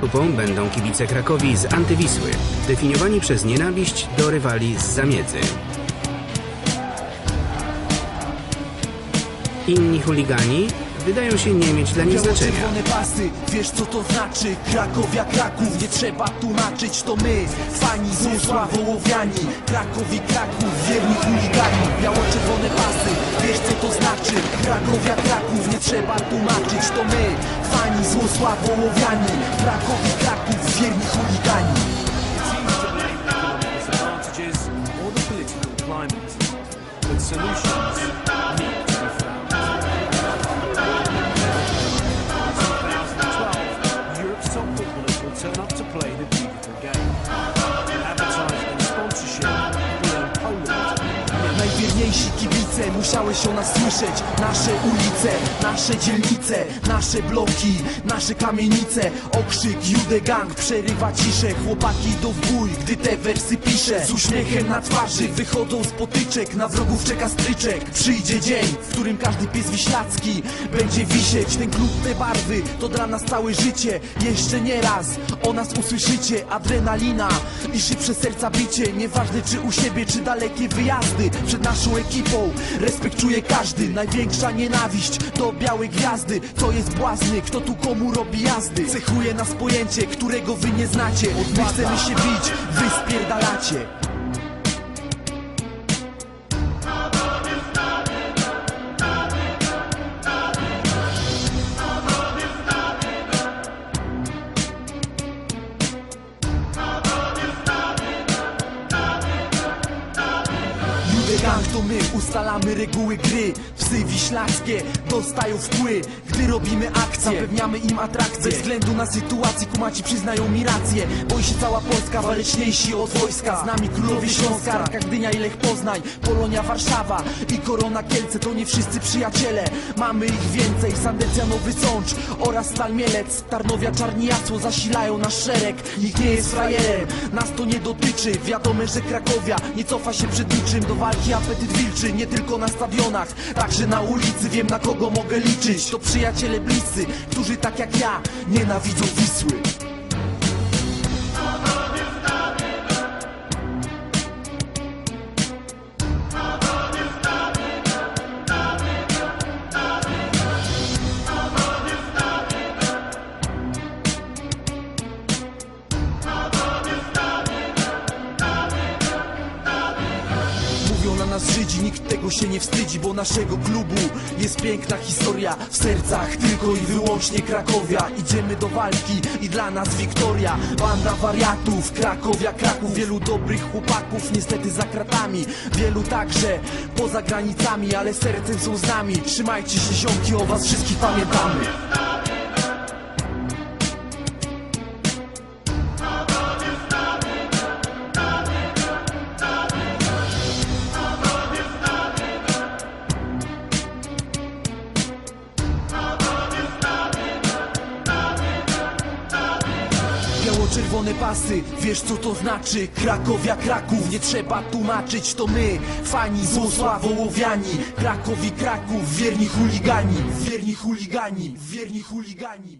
grupą będą kibice Krakowi z Antywisły, definiowani przez nienawiść do rywali z zamiedzy. Inni chuligani wydają się nie mieć dla nich znaczenia. Pasy, wiesz co to znaczy? Krakowia, Kraków, nie trzeba tłumaczyć To my, fani Złusła, Wołowiani Krakowi, Kraków, wierni chuligani. Biało-czerwone pasy, wiesz co to znaczy? Krakowia, Kraków, nie trzeba tłumaczyć To my, fani Złusła, Wołowiani Krakowi, Kraków, wierni chuligani solutions need to be found. In 2012, Europe's top footballers will turn up to play the beautiful game. Advertising and sponsorship will earn Poland Najwierniejsi kibice musiałeś o nas słyszeć. Nasze ulice, nasze dzielnice, nasze bloki, nasze kamienice. Okrzyk Jude Gang przerywa ciszę. Chłopaki idą w bój, gdy te wersy piszę. Z uśmiechem na twarzy wychodzą z potyczek. Na wrogów czeka stryczek. Przyjdzie dzień, w którym każdy pies wiślacki Będzie wisieć. Ten klub, te barwy, to dla nas całe życie. Jeszcze nie raz o nas usłyszycie. Adrenalina i szybsze serca bicie. Nieważne czy u siebie, czy dalekie wyjazdy. Przed naszą ekipą respektuje każdy Największa nienawiść do białej gwiazdy. To jest błazny, kto tu komu robi jazdy. Cechuje nas pojęcie, którego wy nie znacie. My chcemy się bić, wy spierdalacie to my, ustalamy reguły gry. Psy wiślackie dostają wpły Gdy robimy akcje, zapewniamy im atrakcję Bez względu na sytuację, kumaci przyznają mi rację. Boi się cała Polska, waleczniejsi od wojska. Z nami królowie Śląska, Raka Gdynia i Lech Poznań Polonia Warszawa i Korona Kielce. To nie wszyscy przyjaciele, mamy ich więcej. Sandecja Nowy Sącz oraz Stal Mielec. Tarnowia Czarni Jasło zasilają nasz szereg. Nikt nie jest frajerem, nas to nie dotyczy. Wiadome, że Krakowia nie cofa się przed niczym. Do walki apetyt wilczy, nie tylko na stadionach Także na ulicy wiem na kogo mogę liczyć. To przyjaciele bliscy, którzy tak jak ja nienawidzą Wisły nas Żydzi, nikt tego się nie wstydzi Bo naszego klubu jest piękna historia W sercach tylko i wyłącznie Krakowia. Idziemy do walki i dla nas wiktoria. Banda wariatów, Krakowia, Kraków. Wielu dobrych chłopaków, niestety za kratami. Wielu także poza granicami Ale sercem są z nami. Trzymajcie się ziomki, o was wszystkich pamiętamy Biało-czerwone pasy, wiesz co to znaczy? Krakowia, Kraków, nie trzeba tłumaczyć To my, fani Złosła, Wołowiani Krakowi, Kraków, wierni chuligani Wierni chuligani, wierni chuligani